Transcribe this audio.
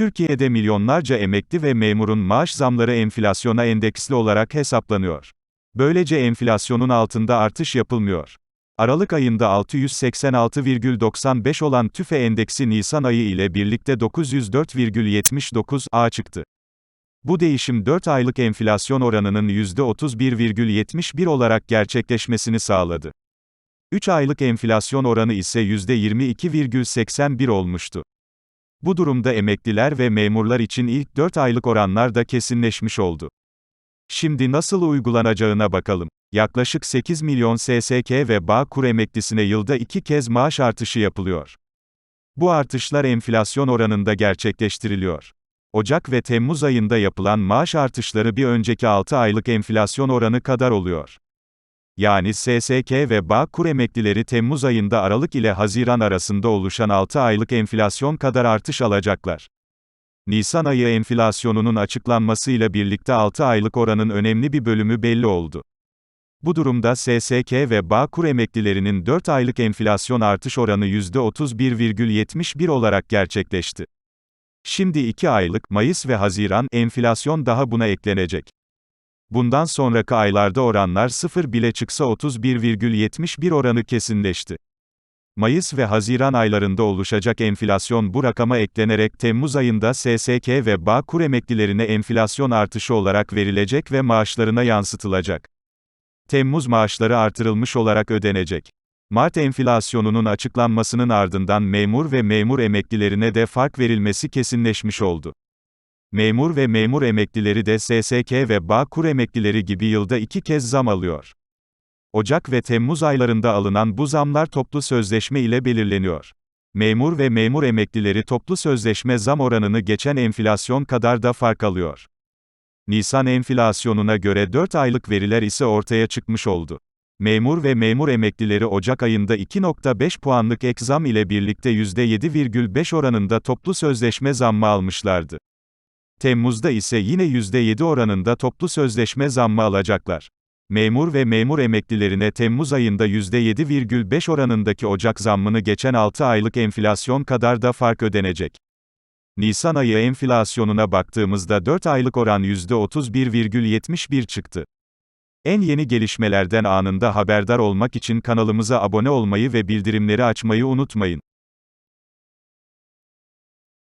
Türkiye'de milyonlarca emekli ve memurun maaş zamları enflasyona endeksli olarak hesaplanıyor. Böylece enflasyonun altında artış yapılmıyor. Aralık ayında 686,95 olan TÜFE endeksi Nisan ayı ile birlikte 904,79 a çıktı. Bu değişim 4 aylık enflasyon oranının %31,71 olarak gerçekleşmesini sağladı. 3 aylık enflasyon oranı ise %22,81 olmuştu. Bu durumda emekliler ve memurlar için ilk 4 aylık oranlar da kesinleşmiş oldu. Şimdi nasıl uygulanacağına bakalım. Yaklaşık 8 milyon SSK ve Bağkur emeklisine yılda iki kez maaş artışı yapılıyor. Bu artışlar enflasyon oranında gerçekleştiriliyor. Ocak ve Temmuz ayında yapılan maaş artışları bir önceki 6 aylık enflasyon oranı kadar oluyor. Yani SSK ve Bağkur emeklileri Temmuz ayında Aralık ile Haziran arasında oluşan 6 aylık enflasyon kadar artış alacaklar. Nisan ayı enflasyonunun açıklanmasıyla birlikte 6 aylık oranın önemli bir bölümü belli oldu. Bu durumda SSK ve Bağkur emeklilerinin 4 aylık enflasyon artış oranı %31,71 olarak gerçekleşti. Şimdi 2 aylık, Mayıs ve Haziran, enflasyon daha buna eklenecek. Bundan sonraki aylarda oranlar sıfır bile çıksa 31,71 oranı kesinleşti. Mayıs ve Haziran aylarında oluşacak enflasyon bu rakama eklenerek Temmuz ayında SSK ve Bağkur emeklilerine enflasyon artışı olarak verilecek ve maaşlarına yansıtılacak. Temmuz maaşları artırılmış olarak ödenecek. Mart enflasyonunun açıklanmasının ardından memur ve memur emeklilerine de fark verilmesi kesinleşmiş oldu. Memur ve memur emeklileri de SSK ve Bağkur emeklileri gibi yılda iki kez zam alıyor. Ocak ve Temmuz aylarında alınan bu zamlar toplu sözleşme ile belirleniyor. Memur ve memur emeklileri toplu sözleşme zam oranını geçen enflasyon kadar da fark alıyor. Nisan enflasyonuna göre 4 aylık veriler ise ortaya çıkmış oldu. Memur ve memur emeklileri Ocak ayında 2.5 puanlık ek zam ile birlikte %7,5 oranında toplu sözleşme zammı almışlardı. Temmuz'da ise yine %7 oranında toplu sözleşme zammı alacaklar. Memur ve memur emeklilerine Temmuz ayında %7,5 oranındaki Ocak zammını geçen 6 aylık enflasyon kadar da fark ödenecek. Nisan ayı enflasyonuna baktığımızda 4 aylık oran %31,71 çıktı. En yeni gelişmelerden anında haberdar olmak için kanalımıza abone olmayı ve bildirimleri açmayı unutmayın.